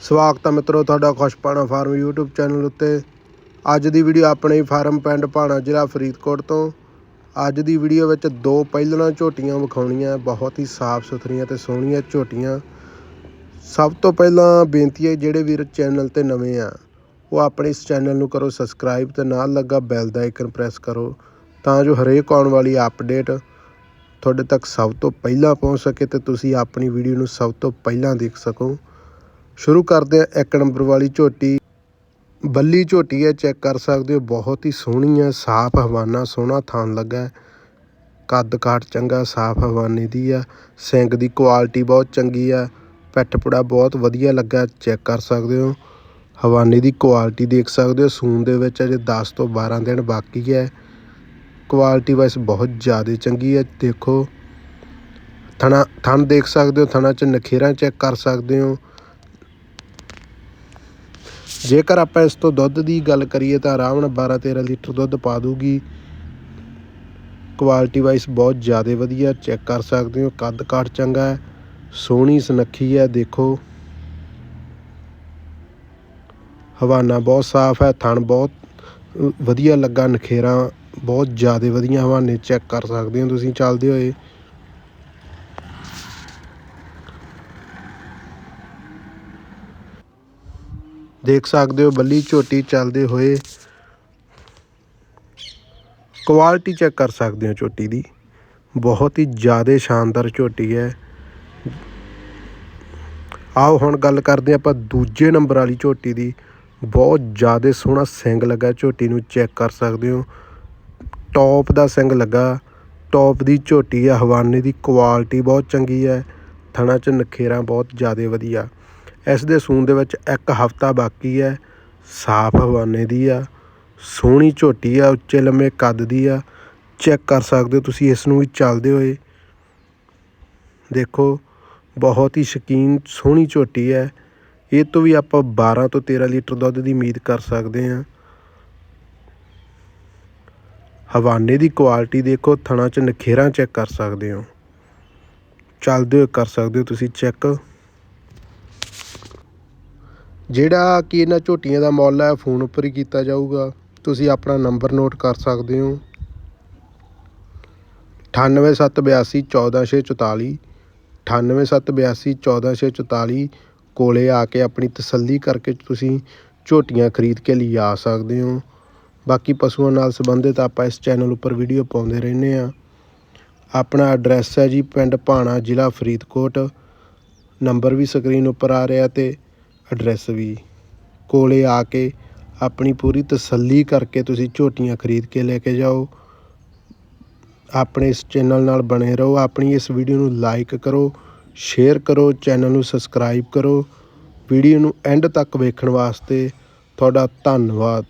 ਸਵਾਗਤ ਹੈ ਮਿੱਤਰੋ ਤੁਹਾਡਾ ਖੁਸ਼ਪਾਣਾ ਫਾਰਮ YouTube ਚੈਨਲ ਉੱਤੇ। ਅੱਜ ਦੀ ਵੀਡੀਓ ਆਪਣੇ ਫਾਰਮ ਪਿੰਡ ਭਾਣਾ ਜ਼ਿਲ੍ਹਾ ਫਰੀਦਕੋਟ ਤੋਂ। ਅੱਜ ਦੀ ਵੀਡੀਓ ਵਿੱਚ ਦੋ ਪਹਿਲਣਾ ਝੋਟੀਆਂ ਵਿਖਾਉਣੀਆਂ, ਬਹੁਤ ਹੀ ਸਾਫ਼ ਸੁਥਰੀਆਂ ਤੇ ਸੋਹਣੀਆਂ ਝੋਟੀਆਂ। ਸਭ ਤੋਂ ਪਹਿਲਾਂ ਬੇਨਤੀ ਹੈ ਜਿਹੜੇ ਵੀਰ ਚੈਨਲ ਤੇ ਨਵੇਂ ਆ, ਉਹ ਆਪਣੇ ਇਸ ਚੈਨਲ ਨੂੰ ਕਰੋ ਸਬਸਕ੍ਰਾਈਬ ਤੇ ਨਾਲ ਲੱਗਾ ਬੈਲ ਦਾ ਆਈਕਨ ਪ੍ਰੈਸ ਕਰੋ, ਤਾਂ ਜੋ ਹਰੇਕ ਆਉਣ ਵਾਲੀ ਅਪਡੇਟ ਤੁਹਾਡੇ ਤੱਕ ਸਭ ਤੋਂ ਪਹਿਲਾਂ ਪਹੁੰਚ ਸਕੇ ਤੇ ਤੁਸੀਂ ਆਪਣੀ ਵੀਡੀਓ ਨੂੰ ਸਭ ਤੋਂ ਪਹਿਲਾਂ ਦੇਖ ਸਕੋ। ਸ਼ੁਰੂ ਕਰਦੇ ਆ ਇੱਕ ਨੰਬਰ ਵਾਲੀ ਝੋਟੀ। ਬੱਲੀ ਝੋਟੀ ਹੈ ਚੈੱਕ ਕਰ ਸਕਦੇ ਹੋ, ਬਹੁਤ ਹੀ ਸੋਹਣੀ ਹੈ ਸਾਫ਼ ਹਵਾਨਾ, ਸੋਹਣਾ ਥਣ ਲੱਗਾ ਕੱਦ ਕਾਠ ਚੰਗਾ, ਸਾਫ਼ ਹਵਾਨੇ ਦੀ ਆ ਸਿੰਗ ਦੀ ਕੁਆਲਿਟੀ ਬਹੁਤ ਚੰਗੀ ਆ, ਪਿੱਠ ਪੁੜਾ ਬਹੁਤ ਵਧੀਆ ਲੱਗਾ, ਚੈੱਕ ਕਰ ਸਕਦੇ ਹੋ। ਹਵਾਨੇ ਦੀ ਕੁਆਲਿਟੀ ਦੇਖ ਸਕਦੇ ਹੋ ਸੂਨ ਦੇ ਵਿੱਚ ਅਜੇ 10 ਤੋਂ 12 ਦਿਨ ਬਾਕੀ ਹੈ। ਕੁਆਲਿਟੀ ਵਾਈਸ ਬਹੁਤ ਜ਼ਿਆਦਾ ਚੰਗੀ ਹੈ, ਦੇਖੋ। ਥਣਾ, ਥਣ ਦੇਖ ਸਕਦੇ ਹੋ, ਥਣਾ 'ਚ ਨਖੇਰਾਂ ਚੈੱਕ ਕਰ ਸਕਦੇ ਹੋ। ਜੇਕਰ ਆਪਾਂ ਇਸ ਤੋਂ ਦੁੱਧ ਦੀ ਗੱਲ ਕਰੀਏ ਤਾਂ ਆਰਾਮ ਨਾਲ 12 13 ਲੀਟਰ ਦੁੱਧ ਪਾ ਦੂਗੀ। ਕੁਆਲਿਟੀ ਵਾਈਜ਼ ਬਹੁਤ ਜ਼ਿਆਦਾ ਵਧੀਆ ਚੈੱਕ ਕਰ ਸਕਦੇ ਹੋ, ਕੱਦ ਕਾਠ ਚੰਗਾ ਹੈ, ਸੋਹਣੀ ਸੁਨੱਖੀ ਹੈ, ਦੇਖੋ। ਹਵਾਨਾ ਬਹੁਤ ਸਾਫ਼ ਹੈ, ਥਣ ਬਹੁਤ ਵਧੀਆ ਲੱਗਾ, ਨਖੇਰਾ ਬਹੁਤ ਜ਼ਿਆਦਾ ਵਧੀਆ ਹਵਾਨੇ ਚੈੱਕ ਕਰ ਸਕਦੇ ਹੋ ਤੁਸੀਂ, ਚੱਲਦੇ ਹੋਏ। ਦੇਖ ਸਕਦੇ ਹੋ ਬੱਲੀ ਝੋਟੀ ਚੱਲਦੇ ਹੋਏ। ਕੁਆਲਿਟੀ ਚੈੱਕ ਕਰ ਸਕਦੇ ਹੋ ਝੋਟੀ ਦੀ। ਬਹੁਤ ਹੀ ਜ਼ਿਆਦਾ ਸ਼ਾਨਦਾਰ ਝੋਟੀ ਹੈ। ਆਓ ਹੁਣ ਗੱਲ ਕਰਦੇ ਆਪਾਂ ਦੂਜੇ ਨੰਬਰ ਵਾਲੀ ਝੋਟੀ ਦੀ। ਬਹੁਤ ਜ਼ਿਆਦਾ ਸੋਹਣਾ ਸਿੰਗ ਲੱਗਾ, ਝੋਟੀ ਨੂੰ ਚੈੱਕ ਕਰ ਸਕਦੇ ਹੋ। ਟੌਪ ਦਾ ਸਿੰਗ ਲੱਗਾ ਟੌਪ ਦੀ ਝੋਟੀ ਆ, ਹਵਾਨੇ ਦੀ ਕੁਆਲਿਟੀ ਬਹੁਤ ਚੰਗੀ ਹੈ। ਥਣਾ ਚ ਨਖੇਰਾ ਬਹੁਤ ਜ਼ਿਆਦਾ ਵਧੀਆ। ਇਸ ਦੇ ਸੂਣ ਦੇ ਵਿੱਚ ਇੱਕ ਹਫਤਾ ਬਾਕੀ ਹੈ। ਸਾਫ਼ ਹਵਾਨੇ ਦੀ ਆ, ਸੋਹਣੀ ਝੋਟੀ ਆ, ਉੱਚੇ ਲੰਮੇ ਕੱਦ ਦੀ ਆ। ਚੈੱਕ ਕਰ ਸਕਦੇ ਹੋ ਤੁਸੀਂ ਇਸ ਨੂੰ ਵੀ ਚੱਲਦੇ ਹੋਏ। ਦੇਖੋ, ਬਹੁਤ ਹੀ ਸ਼ਕੀਨ ਸੋਹਣੀ ਝੋਟੀ ਹੈ। ਇਹ ਤੋਂ ਵੀ ਆਪਾਂ 12 ਤੋਂ 13 ਲੀਟਰ ਦੁੱਧ ਦੀ ਉਮੀਦ ਕਰ ਸਕਦੇ ਹਾਂ। ਹਵਾਨੇ ਦੀ ਕੁਆਲਿਟੀ ਦੇਖੋ, ਥਣਾ ਚ ਨਖੇਰਾਂ ਚੈੱਕ ਕਰ ਸਕਦੇ ਹੋ। ਚੱਲਦੇ ਹੋਏ ਕਰ ਸਕਦੇ ਹੋ ਤੁਸੀਂ ਚੈੱਕ। ਜਿਹੜਾ ਕਿ ਇਹਨਾਂ ਝੋਟੀਆਂ ਦਾ ਮੁੱਲ ਹੈ, ਫੋਨ ਉੱਪਰ ਹੀ ਕੀਤਾ ਜਾਊਗਾ। ਤੁਸੀਂ ਆਪਣਾ ਨੰਬਰ ਨੋਟ ਕਰ ਸਕਦੇ ਹੋ। 9872814644 9872814644 ਕੋਲੇ ਆ ਕੇ ਆਪਣੀ ਤਸੱਲੀ ਕਰਕੇ ਤੁਸੀਂ ਝੋਟੀਆਂ ਖਰੀਦ ਕੇ ਲਿਆ ਸਕਦੇ ਹੋ। ਬਾਕੀ ਪਸ਼ੂਆਂ ਨਾਲ ਸੰਬੰਧਿਤ ਆਪਾਂ ਇਸ ਚੈਨਲ ਉੱਪਰ ਵੀਡੀਓ ਪਾਉਂਦੇ ਰਹਿੰਦੇ ਆ ਆਪਣਾ ਐਡਰੈਸ ਹੈ ਜੀ ਪਿੰਡ ਭਾਣਾ ਜ਼ਿਲ੍ਹਾ ਫਰੀਦਕੋਟ। ਨੰਬਰ ਵੀ ਸਕਰੀਨ ਉੱਪਰ ਆ ਰਿਹਾ ਤੇ ਐਡਰੈਸ ਵੀ ਕੋਲੇ ਆ ਕੇ ਆਪਣੀ ਪੂਰੀ ਤਸੱਲੀ ਕਰਕੇ ਤੁਸੀਂ ਝੋਟੀਆਂ ਖਰੀਦ ਕੇ ਲੈ ਕੇ ਜਾਓ। ਆਪਣੇ ਇਸ ਚੈਨਲ ਨਾਲ ਬਣੇ ਰਹੋ, ਆਪਣੀ ਇਸ ਵੀਡੀਓ ਨੂੰ ਲਾਈਕ ਕਰੋ ਸ਼ੇਅਰ ਕਰੋ ਚੈਨਲ ਨੂੰ ਸਬਸਕ੍ਰਾਈਬ ਕਰੋ। ਵੀਡੀਓ ਨੂੰ ਐਂਡ ਤੱਕ ਵੇਖਣ ਵਾਸਤੇ ਤੁਹਾਡਾ ਧੰਨਵਾਦ।